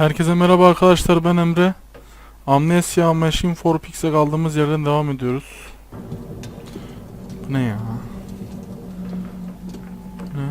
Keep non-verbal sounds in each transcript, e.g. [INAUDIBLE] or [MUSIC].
Herkese merhaba arkadaşlar ben Emre. Amnesia Machine for Pix'e kaldığımız yerden devam ediyoruz. Bu ne ya? Ne?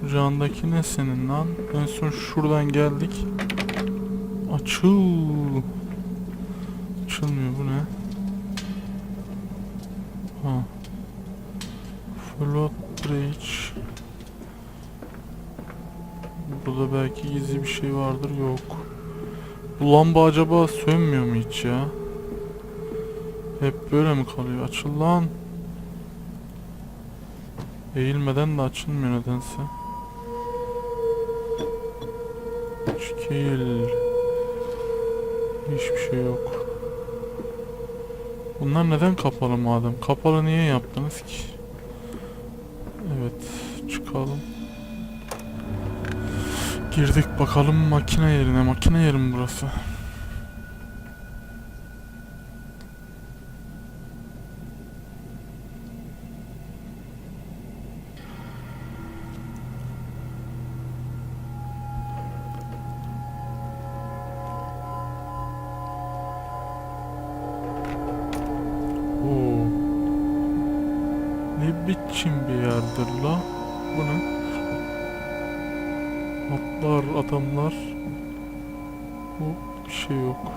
Kucağındaki ne senin lan? En son şuradan geldik. Açıl. Açılmıyor bu ne? Ha. Float Burada belki gizli bir şey vardır yok. Bu lamba acaba sönmüyor mu hiç ya? Hep böyle mi kalıyor? Açıl lan. Eğilmeden de açılmıyor nedense. Şekil. Hiçbir şey yok. Bunlar neden kapalı madem? Kapalı niye yaptınız ki? Evet, çıkalım. Girdik bakalım makine yerine. Makine yeri mi burası? Ne biçim bir yerdir la? Adamlar. Bu bir şey yok.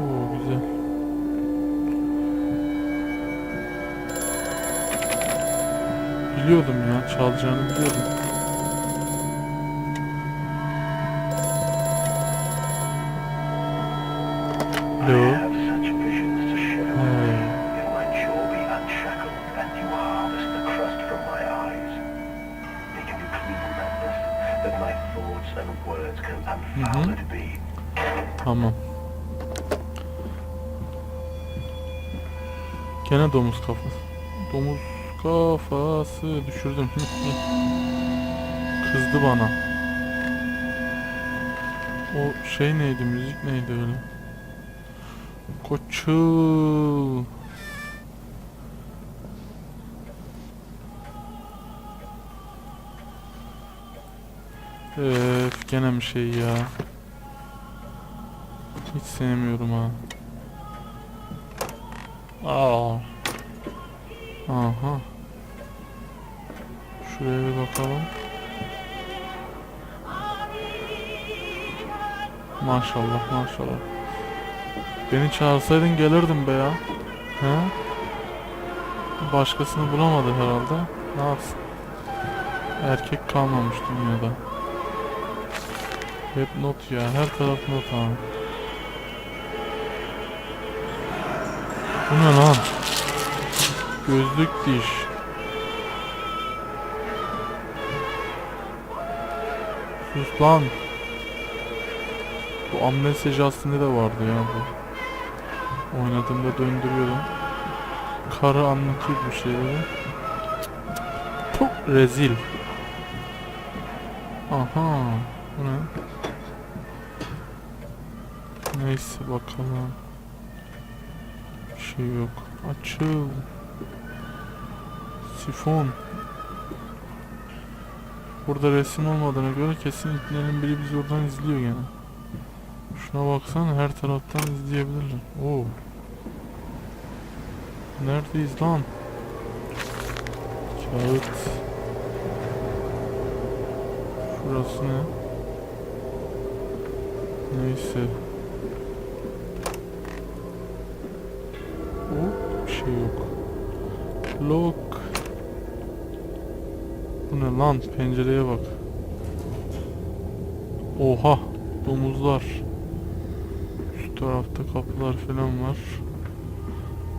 Oo güzel. Biliyordum ya, çalacağını biliyordum. İt be. Tamam. Gene domuz kafası. Domuz kafası düşürdüm. Kızdı bana. O şey neydi? Müzik neydi öyle? Koçul. Öf gene mi şey ya? Hiç sevmiyorum ha. Aa. Aha. Şuraya bir bakalım. Maşallah maşallah. Beni çağırsaydın gelirdim be ya. He? Başkasını bulamadı herhalde. Ne yapsın? Erkek kalmamış dünyada. Hep not ya. Her taraf not abi. Bu ne lan? Gözlük diş. Sus lan. Bu amnesia Justin'de de vardı ya bu. Oynadığımda döndürüyordum. Karı anlatıyor bu şeyleri. Çok rezil. Aha. Bu ne? Neyse bakalım. Bir şey yok. Açıl. Sifon. Burada resim olmadığına göre kesin iplerin biri bizi oradan izliyor gene. Şuna baksana her taraftan izleyebilirler. Oo. Neredeyiz lan? Kağıt. Şurası ne? Neyse. O bir şey yok. Lock. Bu ne lan? Pencereye bak. Oha! Domuzlar. Üst tarafta kapılar falan var.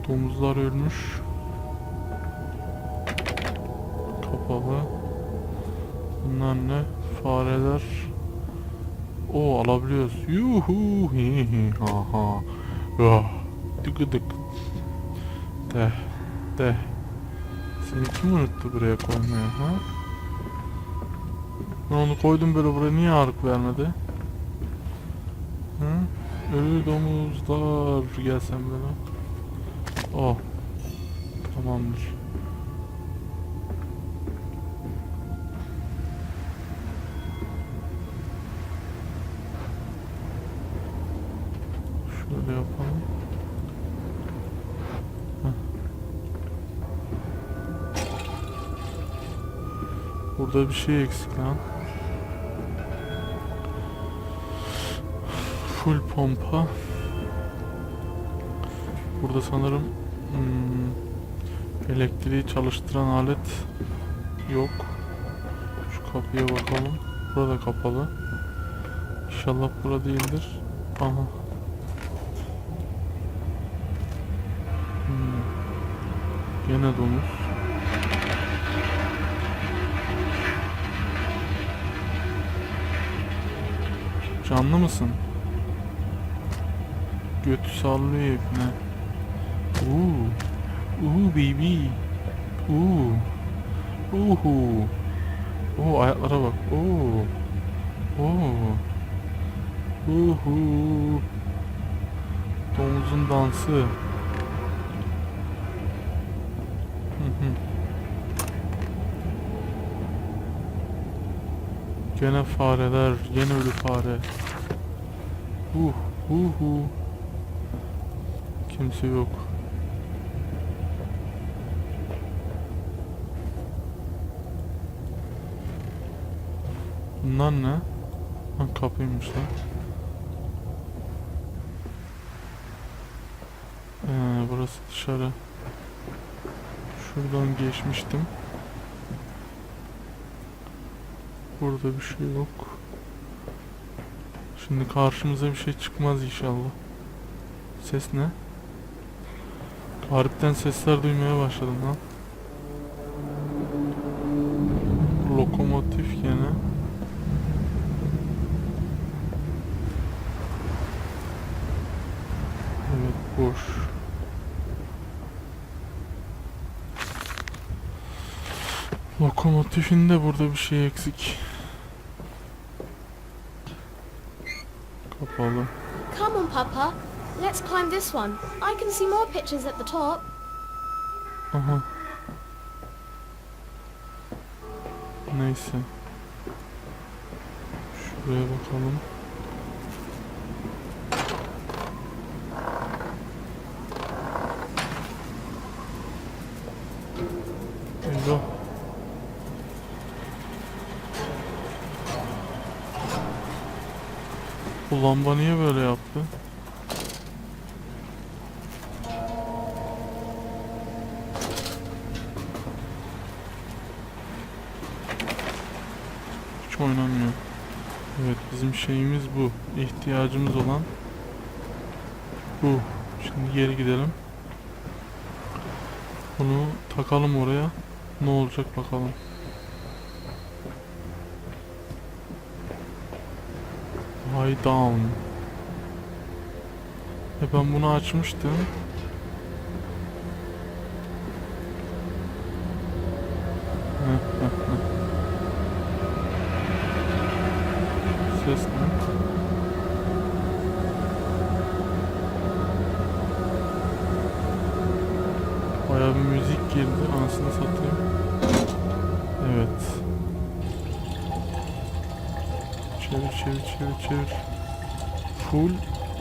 Domuzlar ölmüş. Kapalı. Bunlar ne? Fareler. O alabiliyoruz. Yuhu hi [LAUGHS] ha ha. Ya. Dıgıdık. De. De. Seni kim unuttu buraya koymaya ha? Ben onu koydum böyle buraya niye ağırlık vermedi? Hı? Ölü domuzlar gelsem böyle. Oh. Tamamdır. Şöyle yapalım. Burada bir şey eksik lan. Full pompa. Burada sanırım hmm, elektriği çalıştıran alet yok. Şu kapıya bakalım. Burada kapalı. İnşallah burada değildir. Aha. Hmm. Gene domuz. Canlı mısın? Götü sallıyor ipne. Uuu. Uuu baby. Uuu. Uhu. Oo ayaklara bak. Oo. Oo. Uhu. Domuzun dansı. Hı hı. Gene fareler, gene ölü fare. Uh, uhu. Kimse yok. Bunlar ne? Ha kapıymış lan. Ee, burası dışarı. Şuradan geçmiştim. Burada bir şey yok. Şimdi karşımıza bir şey çıkmaz inşallah. Ses ne? Garipten sesler duymaya başladım lan. Lokomotif gene. Evet boş. Lokomotifin de burada bir şey eksik. Kapalı. Come on, Papa. Let's climb this one. I can see more pictures at the top. Aha. Neyse. Şuraya bakalım. Eyvah. Bu lamba niye böyle yaptı? Hiç oynamıyor. Evet bizim şeyimiz bu. İhtiyacımız olan bu. Şimdi geri gidelim. Bunu takalım oraya. Ne olacak bakalım. High down. E ben bunu açmıştım. Heh, heh, Çevir çevir çevir çevir. Full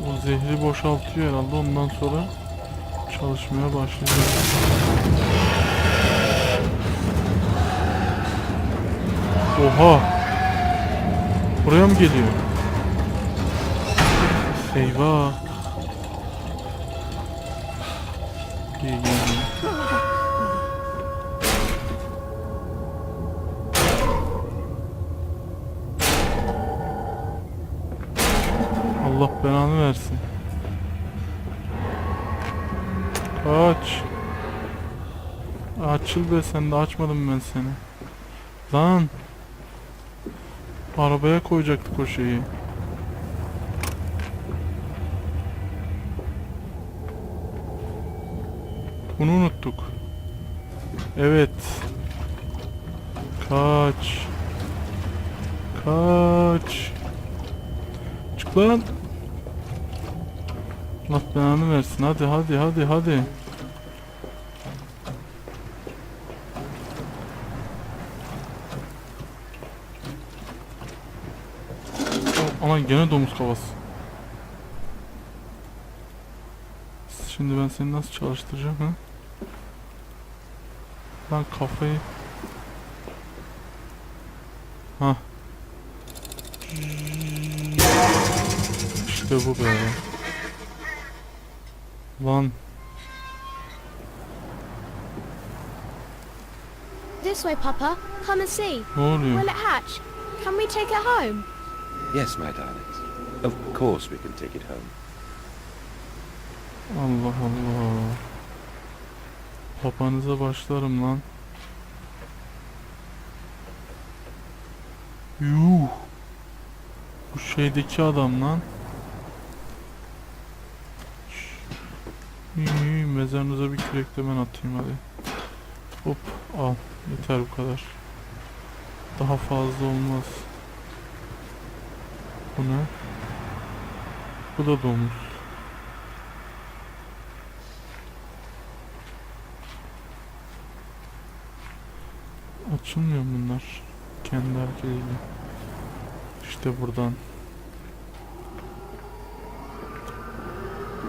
o zehri boşaltıyor herhalde ondan sonra çalışmaya başlayacak. Oha! Buraya mı geliyor? Eyvah! İyi geldi. Allah belanı versin. Kaç. Açıl be sen de açmadım ben seni. Lan. Arabaya koyacaktık o şeyi. Bunu unuttuk. Evet. Kaç. Kaç. Çık lan. Allah belanı versin. Hadi hadi hadi hadi. Aman gene domuz kafası. Şimdi ben seni nasıl çalıştıracağım ha? Lan kafayı. Ha. İşte bu be. Lan This way, Papa. Come and see. ne oluyor? Will it hatch? Can we take it home? Yes, my darlings. Of course we can take it home. Allah Allah. Papanıza başlarım lan. Yuh. Bu şeydeki adam lan. Şş. İyi, mezarınıza bir kürek de ben atayım hadi. Hop al. Yeter bu kadar. Daha fazla olmaz. Bu ne? Bu da domuz. Açılmıyor bunlar. Kendi hareketiyle. İşte buradan.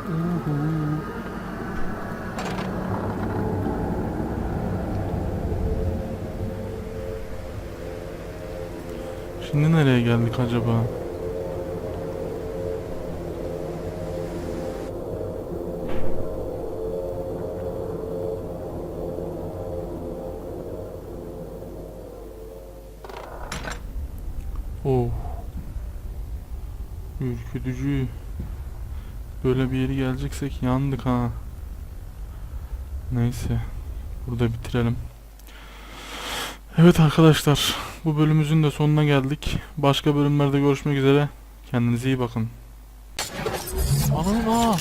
Uhu. Şimdi nereye geldik acaba? Oh. Ürkütücü. Böyle bir yere geleceksek yandık ha. Neyse. Burada bitirelim. Evet arkadaşlar. Bu bölümümüzün de sonuna geldik. Başka bölümlerde görüşmek üzere. Kendinize iyi bakın. Anam